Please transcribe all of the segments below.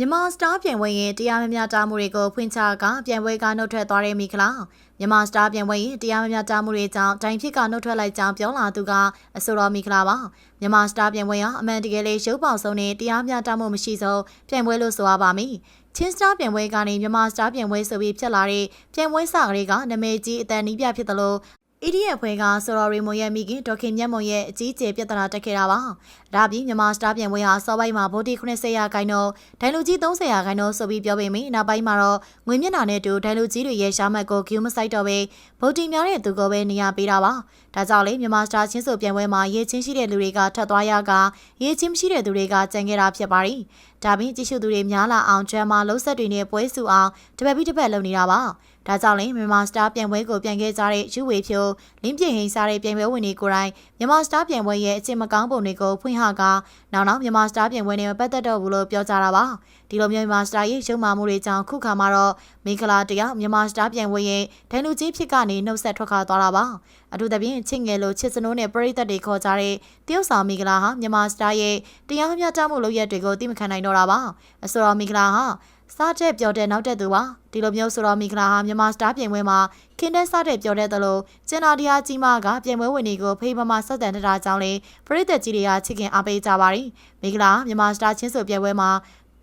မြန်မာစတားပြန်ပွဲရဲ့တရားမမျှတမှုတွေကိုဖွင့်ချကပြန်ပွဲကနှုတ်ထွက်သွားတဲ့မိခလာမြန်မာစတားပြန်ပွဲရဲ့တရားမမျှတမှုတွေကြောင့်တိုင်ဖြစ်ကနှုတ်ထွက်လိုက်ကြောင်းပြောလာသူကအဆိုတော်မိခလာပါမြန်မာစတားပြန်ပွဲဟာအမှန်တကယ်လေးရုပ်ပေါဆုံးနဲ့တရားမျှတမှုမရှိဆုံးပြန်ပွဲလို့ဆိုရပါမယ်ချင်းစတားပြန်ပွဲကနေမြန်မာစတားပြန်ပွဲဆိုပြီးဖြစ်လာတဲ့ပြန်ပွဲစကလေးကနာမည်ကြီးအတန်နီးပြဖြစ်တယ်လို့ EDF ဖွဲ့ကဆိုတော်ရီမွန်ရဲ့မိခင်ဒေါက်ခင်မြတ်မွန်ရဲ့အကြီးအကျယ်ပြဿနာတက်ခဲ့တာပါ။ဒါပြင်မြန်မာစတာပြန်ပွဲဟာစောပိုင်းမှာဗိုလ်တီ90ရာခိုင်နှုန်းဒိုင်လူကြီး30ရာခိုင်နှုန်းဆိုပြီးပြောပေမယ့်နောက်ပိုင်းမှာတော့ငွေမျက်နှာနဲ့တူဒိုင်လူကြီးတွေရဲ့ရှားမှတ်ကိုဂူးမဆိုင်တော့ပဲဗိုလ်တီများတဲ့သူကိုပဲနေရာပေးတာပါ။ဒါကြောင့်လေမြန်မာစတာချင်းဆိုပြန်ပွဲမှာရေးချင်းရှိတဲ့လူတွေကထပ်သွားရကရေးချင်းမရှိတဲ့သူတွေကကြံခဲ့တာဖြစ်ပါတယ်။ဒါပြင်ကြည့်ရှုသူတွေများလာအောင်ဂျမ်မာလုံးဆက်တွေနဲ့ပွဲစုအောင်တပတ်ပြီးတပတ်လုပ်နေတာပါ။ ဒါကြောင့်လည်းမြန်မာစတာပြန်ပွဲကိုပြန်ခဲ့ကြတဲ့ယူဝေဖြိုလင်းပြင်းဟိန်စားတဲ့ပြန်ပွဲဝင်တွေကိုယ်တိုင်မြန်မာစတာပြန်ပွဲရဲ့အချင်းမကောင်းပုံတွေကိုဖွင့်ဟကနောက်နောက်မြန်မာစတာပြန်ပွဲနဲ့ပတ်သက်တော့ဘူးလို့ပြောကြတာပါဒီလိုမျိုးမြန်မာစတာရဲ့ရုံမာမှုတွေကြောင့်ခုခါမှာတော့မင်္ဂလာတရားမြန်မာစတာပြန်ပွဲရဲ့ဒိုင်လူကြီးဖြစ်ကနေနှုတ်ဆက်ထွက်ခါသွားတာပါအထူးသဖြင့်ချစ်ငယ်လိုချစ်စနိုးနဲ့ပရိသတ်တွေခေါ်ကြတဲ့တရုတ်ဆောင်မင်္ဂလာဟာမြန်မာစတာရဲ့တရားမျှတမှုလုပ်ရက်တွေကိုသိမခံနိုင်တော့တာပါအဆိုတော်မင်္ဂလာဟာ စားချက်ပြောတဲ့နောက်တဲ့သူပါဒီလိုမျိုးဆိုတော့မင်္ဂလာဟာမြန်မာစတာပြင်ပွဲမှာခင်းတဲ့စားတဲ့ပြောတဲ့သလိုကျင်နာတရားကြီးမကပြင်ပွဲဝင်တွေကိုဖိမမဆက်တန်တတာကြောင့်လေပရိသတ်ကြီးတွေကချစ်ခင်အားပေးကြပါတယ်မင်္ဂလာမြန်မာစတာချင်းဆိုပြင်ပွဲမှာ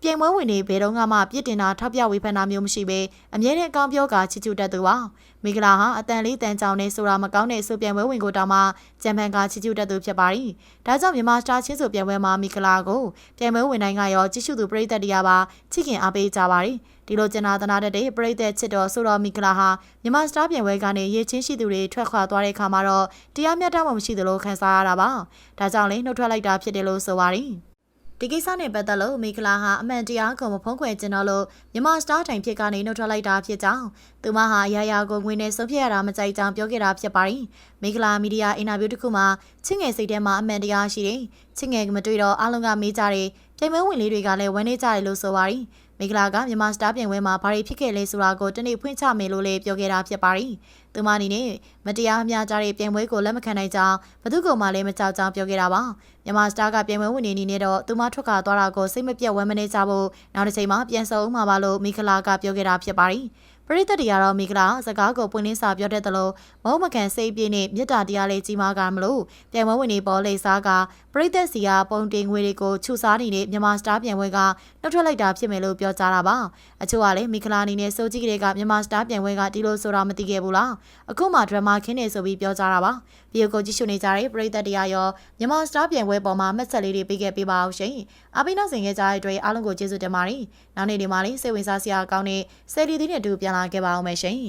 ပြင်ပွဲဝင်တွေဘယ်တော့မှပြစ်တင်တာထောက်ပြဝေဖန်တာမျိုးမရှိဘဲအမြဲတမ်းအကောင်းပြောကချစ်ချူတတ်သူပါမိဂလာဟာအတန်လေးတန်ကြောင်နဲ့ဆိုတာမကောင်းတဲ့ဆိုပြန်ပွဲဝင်ကိုတောင်မှဂျမ်ပန်ကချစ်ချူတတ်သူဖြစ်ပါတယ်ဒါကြောင့်မြန်မာစတာချင်းဆိုပြန်ပွဲမှာမိဂလာကိုပြန်ပွဲဝင်တိုင်းကရောချစ်ချူသူပရိသတ်တရားပါချစ်ခင်အားပေးကြပါတယ်ဒီလိုကျင်နာသနာတတ်တဲ့ပရိသတ်ချစ်တော်ဆိုတော်မိဂလာဟာမြန်မာစတာပြန်ပွဲကနေရေချင်းရှိသူတွေထွက်ခွာသွားတဲ့အခါမှာတော့တရားမျှတမှုမရှိသလိုခံစားရတာပါဒါကြောင့်လည်းနှုတ်ထွက်လိုက်တာဖြစ်တယ်လို့ဆိုပါတယ် ဒီကိစ္စနဲ့ပတ်သက်လို့မိခလာဟာအမှန်တရားကိုမဖုံးခွယ်ကျင်တော့လို့မြမစတာတိုင်ဖြစ်ကနေနှုတ်ထွက်လိုက်တာဖြစ်ကြောင်းသူမဟာအရာရာကိုငွေနဲ့ဆုံးဖြတ်ရတာမကြိုက်ကြောင်းပြောခဲ့တာဖြစ်ပါတယ်မိခလာမီဒီယာအင်တာဗျူးတစ်ခုမှာချင်းငယ်စိတ်ထဲမှာအမှန်တရားရှိတယ်ချင်းငယ်ကမတွေ့တော့အားလုံးကမေးကြတယ်ပြိုင်ပွဲဝင်လေးတွေကလည်းဝမ်းနေကြတယ်လို့ဆိုပါတယ် မိဂလာကမြန်မာစတာပြိုင်ပွဲမှာဘာတွေဖြစ်ခဲ့လဲဆိုတာကိုတနေ့ဖွင့်ချမယ်လို့လည်းပြောခဲ့တာဖြစ်ပါတယ်။သူမအနေနဲ့မတရားအများကြတဲ့ပြိုင်ပွဲကိုလက်မခံနိုင်ကြောင်းဘသူကမှလည်းမကြောက်ကြောင်းပြောခဲ့တာပါ။မြန်မာစတာကပြိုင်ပွဲဝင်နေနေနဲ့တော့သူမထွက်ခွာသွားတာကိုစိတ်မပြတ်ဝမ်းမနေကြဖို့နောက်တစ်ချိန်မှာပြန်ဆုံမှာပါလို့မိခလာကပြောခဲ့တာဖြစ်ပါတယ်။ပရိသတ်တွေကတော့မိဂလာစကားကိုပွင့်လင်းစာပြောတတ်တယ်လို့မုံမကန်စိတ်ပြည့်နဲ့မြတ်တာတရားလေးကြီးမားကမလို့ပြန်ဝဲဝင်နေပေါ်လေစားကပရိသတ်စီကပုံတင်ငွေတွေကိုခြုစားနေတဲ့မြန်မာစတားပြန်ဝဲကနှုတ်ထွက်လိုက်တာဖြစ်မယ်လို့ပြောကြတာပါအချို့ကလည်းမိဂလာအနေနဲ့စိုးကြီးကလေးကမြန်မာစတားပြန်ဝဲကဒီလိုဆိုတာမသိခဲ့ဘူးလားအခုမှဒရမာခင်းနေဆိုပြီးပြောကြတာပါဗီဒီယိုကိုကြည့်ရှုနေကြတဲ့ပရိသတ်တရားရောမြန်မာစတားပြန်ဝဲပေါ်မှာမှတ်ချက်လေးတွေပေးခဲ့ပေးပါအောင်ရှင်အပိနောက်ဆင်ခဲ့ကြတဲ့အတွက်အားလုံးကိုကျေးဇူးတင်ပါတယ်နောက်နေ့ဒီမှာလေးစိတ်ဝင်စားစရာကောင်းတဲ့ဆယ်လီသီးနဲ့တူပြန်လာခဲ့ပါအောင်မယ်ရှင်